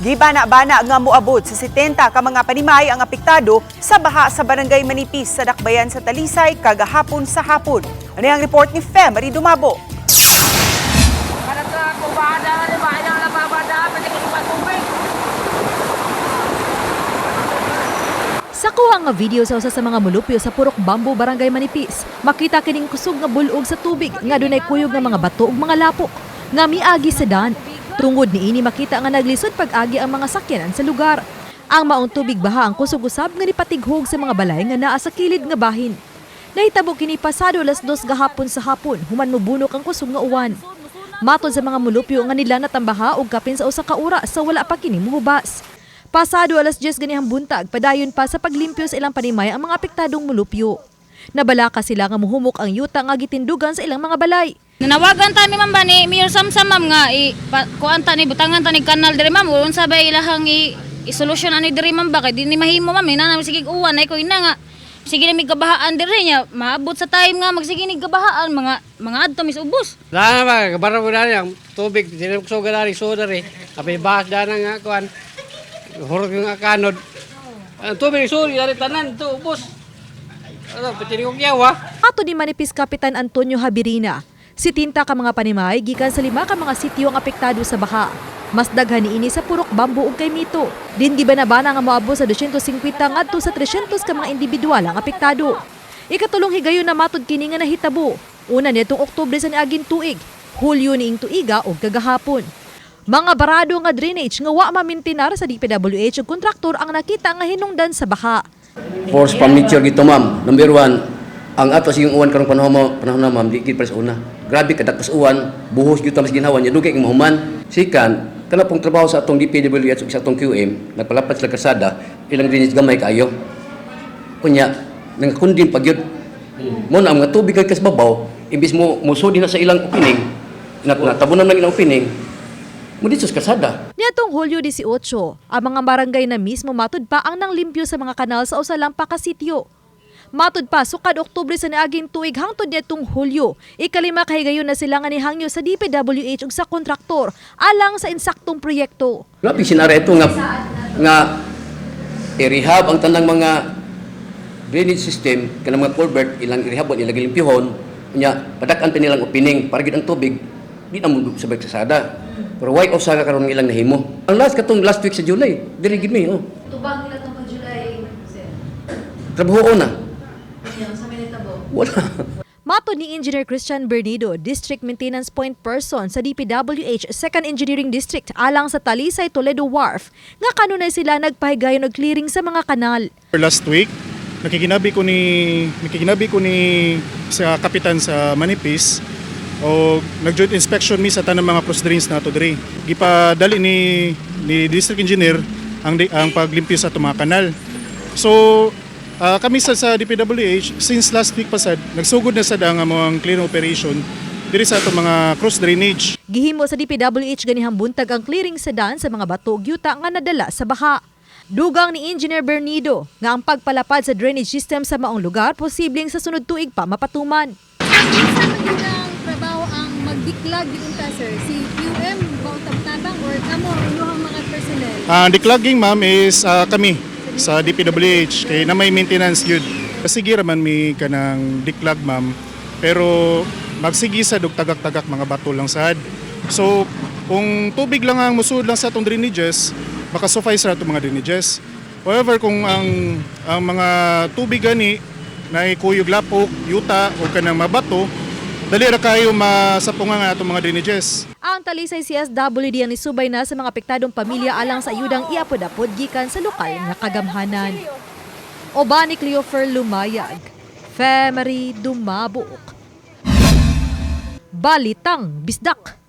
Gibana-bana nga moabot sa 70 ka mga panimay ang apektado sa baha sa barangay Manipis sa Dakbayan sa Talisay kagahapon sa hapon. Ano ang report ni Fem Marie Dumabo? Sa kuha nga video sa usa sa mga mulupyo sa Purok Bambo, Barangay Manipis, makita kining kusog nga bulog sa tubig nga dunay kuyog nga mga bato ug mga lapok nga miagi sa dan. Tungod ni ini makita nga naglisod pag-agi ang mga sakyanan sa lugar. Ang maong tubig baha ang kusog usab nga nipatighog sa mga balay nga naa sa kilid nga bahin. Nahitabo kini pasado alas dos gahapon sa hapon, human mubunok ang kusog nga uwan. Matod sa mga mulupyo nga nila natambaha og kapin sa usa ka ura sa wala pa kini muhubas. Pasado alas 10 ganihang buntag, padayon pa sa paglimpyo sa ilang panimay ang mga apektadong mulupyo. Nabalaka sila nga muhumok ang yuta nga gitindugan sa ilang mga balay. Nanawagan ta mi ma'am ba ni Mayor Samsam ma'am nga i pa, kuan ta ni butangan ta ni kanal diri ma'am uron sabay ilahang i, isolusyon ani diri ma'am ba kay di ni mahimo ma'am ina na sige uwan ay ko ina nga sige na mi gabahaan diri nya maabot sa time nga magsige ni gabahaan mga mga adto mis ubos. Dana ba, kabara mo na ang tubig, sinukso ka na rin soda rin. Kapag bahas dana nga, kuhan, hurot yung kanod. Ang tubig, sorry, dari tanan, ito, ubos. Ano. Ato ni Manipis Kapitan Antonio Habirina, si tinta ka mga panimay gikan sa lima ka mga sityo ang apektado sa baha. Mas daghan niini sa Purok Bambo ug kay Mito. Din gibanabana nga moabot sa 250 ngadto sa 300 ka mga individual ang apektado. Ikatulong higayon na matod kini nga nahitabo. Una nitong Oktubre sa niaging tuig, Hulyo niing tuiga ug kagahapon. Mga barado nga drainage nga wa mamintinar sa DPWH ug kontraktor ang nakita nga hinungdan sa baha. Force from nature gito ma'am. Number one, ang ato sa uwan karong panahon mo, panahon na ma'am, di para sa una. Grabe kadak pas uwan, buhos gyud mas ginhawa nya dugay ang mahuman. Sikan, kana pong trabaho sa atong DPWH sa atong QM, nagpalapat sila kasada, ilang drainage gamay kaayo. Kunya, nangakundin pagyud. Mo na ang tubig kay kasbabaw, imbis mo musudi na sa ilang opening, na natabunan lang ilang opening, sa kasada. Niatong Hulyo 18, ang mga barangay na mismo matud pa ang nanglimpyo sa mga kanal sa usalang pakasityo. Matud pa, sukad Oktubre sa niaging tuig hangtod niatong Hulyo. Ikalima kahigayon na sila nga nihangyo sa DPWH ug sa kontraktor alang sa insaktong proyekto. Grabe sinara ito nga nga i-rehab ang tanang mga drainage system kanang mga culvert ilang i-rehab ilang gilimpyuhon nya padakan pa nilang opening para gid ang tubig di na mo sa kalsada. Pero why usa ka karon ng ilang nahimo? Ang last katong last week sa July, diri gid mi oh. Tubang nila tong July, sir. Trabaho na. sa Minitabo. Wala. Mato ni Engineer Christian Bernido, District Maintenance Point Person sa DPWH 2nd Engineering District alang sa Talisay Toledo Wharf, nga kanunay sila nagpahigayon og clearing sa mga kanal. last week nakikinabi ko ni nakikinabi ko ni sa kapitan sa Manipis o nag-joint inspection mi sa tanang mga cross drains nato diri. Gipadali ni ni district engineer ang ang paglimpyo sa mga kanal. So ah, kami sa, sa DPWH since last week pasad nagsugod na sa ang mga clearing operation diri sa itong mga cross drainage. Gihimo sa DPWH ganihang buntag ang clearing sa daan sa mga bato ug yuta nga nadala sa baha. Dugang ni Engineer Bernido nga ang pagpalapad sa drainage system sa maong lugar posibleng sa sunod tuig pa mapatuman. Magdiklag yung ta, sir? Si QM, Bautab-tabang, or kamo, inuhang mga personnel? Ang declogging ma'am is ah, kami sa DPWH kay na may maintenance yun. Sige raman mi kanang declog ma'am pero magsigi sa dog tagak-tagak mga bato lang sad. So kung tubig lang ang musud lang sa atong drainages, baka suffice ra mga drainages. However, kung ang ang mga tubig gani na kuyog lapok, yuta o kanang mabato, dali ra kayo masapungan nga atong mga drainages. Ang Talisay CSWD ang nisubay na sa mga apektadong pamilya alang sa ayudang iapod-apod gikan sa lokal nga kagamhanan. Obani Cleofer Lumayag, Femery Dumabok. Balitang Bisdak.